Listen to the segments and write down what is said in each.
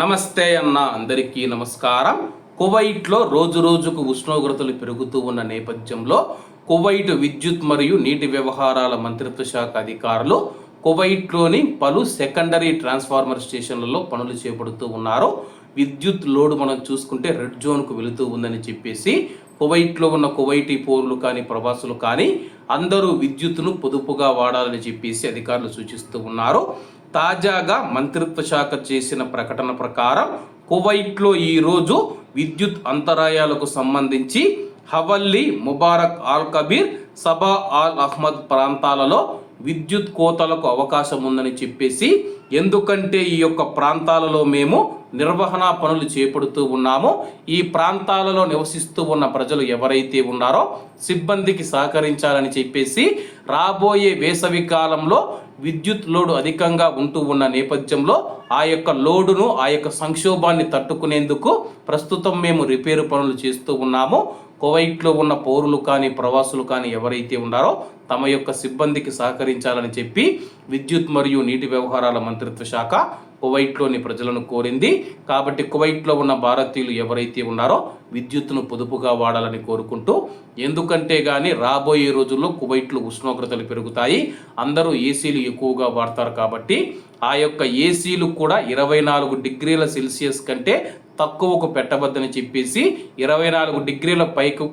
నమస్తే అన్న అందరికీ నమస్కారం. కువైట్లో రోజు రోజుకు ఉష్ణోగ్రతలు పెరుగుతూ ఉన్న నేపథ్యంలో కువైట్ విద్యుత్ మరియు నీటి వ్యవహారాల మంత్రిత్వ శాఖ అధికారులు కువైట్లోని పలు సెకండరీ ట్రాన్స్ఫార్మర్ స్టేషన్లలో పనులు చేపడుతూ ఉన్నారు. విద్యుత్ లోడ్ మనం చూసుకుంటే రెడ్ జోన్కు వెళుతూ ఉందని చెప్పేసి కువైట్లో ఉన్న కువైటీ పౌరులు కానీ ప్రవాసులు కానీ అందరూ విద్యుత్తును పొదుపుగా వాడాలని చెప్పేసి అధికారులు సూచిస్తూ ఉన్నారు. తాజాగా మంత్రిత్వ శాఖ చేసిన ప్రకటన ప్రకారం కువైట్లో ఈరోజు విద్యుత్ అంతరాయాలకు సంబంధించి Hawally Mubarak Al Kabeer Sabah Al Ahmad ప్రాంతాలలో విద్యుత్ కోతలకు అవకాశం ఉందని చెప్పేసి ఎందుకంటే ఈ యొక్క ప్రాంతాలలో మేము నిర్వహణ పనులు చేపడుతూ ఉన్నాము. ఈ ప్రాంతాలలో నివసిస్తూ ఉన్న ప్రజలు ఎవరైతే ఉన్నారో సిబ్బందికి సహకరించాలని చెప్పేసి రాబోయే వేసవి కాలంలో విద్యుత్ లోడు అధికంగా ఉంటూ ఉన్న నేపథ్యంలో ఆ యొక్క లోడును ఆ యొక్క సంక్షోభాన్ని తట్టుకునేందుకు ప్రస్తుతం మేము రిపేరు పనులు చేస్తూ ఉన్నాము. కువైట్లో ఉన్న పౌరులు కానీ ప్రవాసులు కానీ ఎవరైతే ఉన్నారో తమ యొక్క సిబ్బందికి సహకరించాలని చెప్పి విద్యుత్ మరియు నీటి వ్యవహారాల మంత్రిత్వ శాఖ కువైట్లోని ప్రజలను కోరింది. కాబట్టి కువైట్లో ఉన్న భారతీయులు ఎవరైతే ఉన్నారో విద్యుత్తును పొదుపుగా వాడాలని కోరుకుంటూ ఎందుకంటే కానీ రాబోయే రోజుల్లో కువైట్లో ఉష్ణోగ్రతలు పెరుగుతాయి. అందరూ ఏసీలు ఎక్కువగా వాడతారు కాబట్టి ఆ యొక్క ఏసీలు కూడా ఇరవై నాలుగు డిగ్రీల సెల్సియస్ కంటే తక్కువకు పెట్టవద్దని చెప్పేసి ఇరవై నాలుగు డిగ్రీల పైకు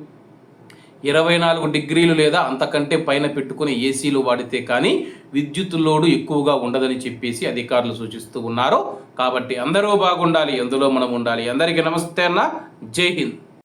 ఇరవై నాలుగు డిగ్రీలు లేదా అంతకంటే పైన పెట్టుకుని ఏసీలు వాడితే కానీ విద్యుత్ లోడు ఎక్కువగా ఉండదని చెప్పేసి అధికారులు సూచిస్తూ ఉన్నారు. కాబట్టి అందరూ బాగుండాలి ఎందులో మనం ఉండాలి. అందరికీ నమస్తే అన్న. జై హింద్.